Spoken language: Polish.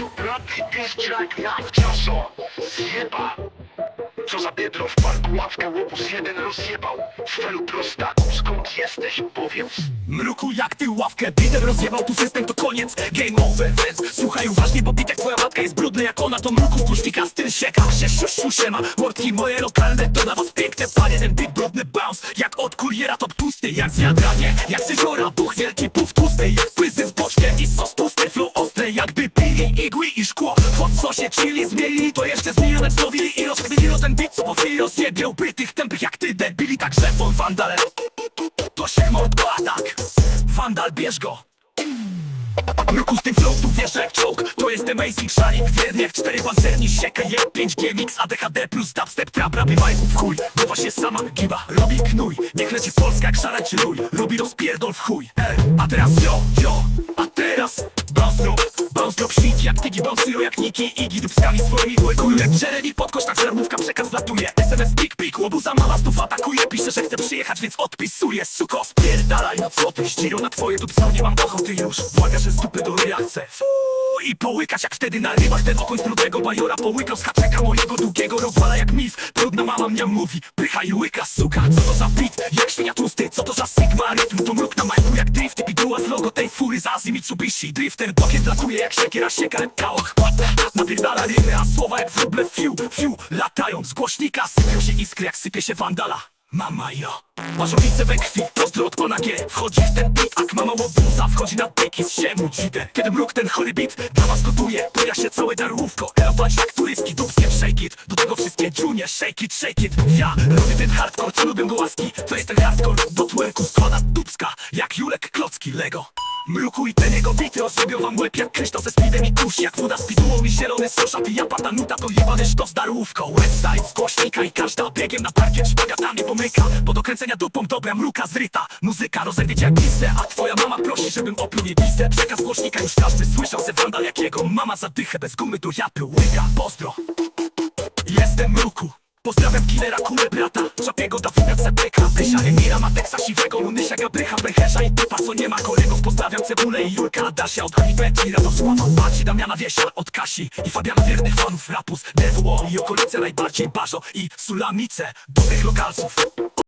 tu braty jak cioso Zjeba. Co za biedro w parku ławkę łobuz jeden rozjebał. W felu prostaku skąd jesteś powiedz. Mruku jak ty ławkę Bitem rozjebał? Tu system to koniec Game over więc Słuchaj uważnie bo bit jak twoja matka jest brudny jak ona. To mruku kusznika styl sieka się siusiu siema Mordki moje lokalne to na was piękne Panie. Ten bit brudny bounce Jak od kuriera top tłusty. Jak z jadranie Jak z jeziora Buch wielki puf tłusty. Jak płyzy boczkiem igły i szkło. Pod co się chili zmienili To jeszcze zmienione znowili I rozkminilo ten bit Co po chwili rozjebiał by tych tępych jak ty debili. Także von wandale to się mord atak Wandal bierz go. Mruku z tym flow tu wiesz jak czołg. To jest amazing szalik Wierny jak cztery pancerni. Sieka je 5G mix ADHD plus dubstep trap Rapy w chuj. Głowa się sama giba Robi knój. Niech leci Polska jak szara czy luj Robi rozpierdol w chuj. Ej, A teraz yo, yo A teraz Drop shit jak tygi Bounce jak niki Igi dubskami swoimi Łykują jak Jeremy pod kosz Tak żarłówka przekaz wlatuje. SMS pik pik Łobuza mała znów atakuje. Pisze, że chce przyjechać więc odpisuje Suko spierdalaj no co ty Ściro na twoje dubsko nie mam ochoty już Błaga, że z dupy do ryja chcę. I połykać jak wtedy na rybach. Ten okoń z brudnego bajora Połykał z haczeka mojego długiego Rozwala jak milf Trudna mama mnie mówi Pycha i łyka suka. Co to za beat Jak świnia tłusty Azji Mitsubishi. Drifter Dokiet latuje jak siekiera Sieka kałach Napierdala rymy A słowa jak wróble fiu Fiu. Latają z głośnika Sypią się iskry jak sypie się wandala. Mama jo. Łażowice we krwi, pozdro od pana G. Wchodzi w ten beat, ak mama łobuza Wchodzi na tyki z siemu dzidę Kiedy mruk ten chory beat dla was gotuje Poja się całe darłówko Elować jak turyski, dubskie shake it. Do tego wszystkie dżunie, shake it, shake it. Ja robię ten hardcore, co lubię do łaski. To jest ten hardcore, do twerku składa dubska Jak Julek Klocki, Lego Mruku i ten jego bity ozrobią wam łeb jak kryształ ze speedem i kusz Jak woda z pidułą i zielony sosza Pija pata nuta to jebany sztos darłówką Website z głośnika i każda biegiem na parkiet szpagatami pomyka. Bo do kręcenia dupą dobra mruka zryta. Muzyka rozerwie jak pistę A twoja mama prosi żebym opluł jej pistę Przekaz głośnika już każdy słyszał se wandal jakiego Mama zadychę bez gumy do japy łyka. Pozdro. Jestem mruku. Pozdrawiam killera, kulę brata. Czapiego Dawida Cepeka Pysia Emira, Mateksa, Siwego Lunysia, Gabrycha, Becherza i co nie ma kolegów Pozdrawiam Cebulę i Julka, Adasia Od Hanibeti, Radosława, Baci, Damiana Wiesia Od Kasi i Fabiana wiernych fanów Rapus, DWO i okolice najbardziej Barzo i Sulamice Dobrych lokalców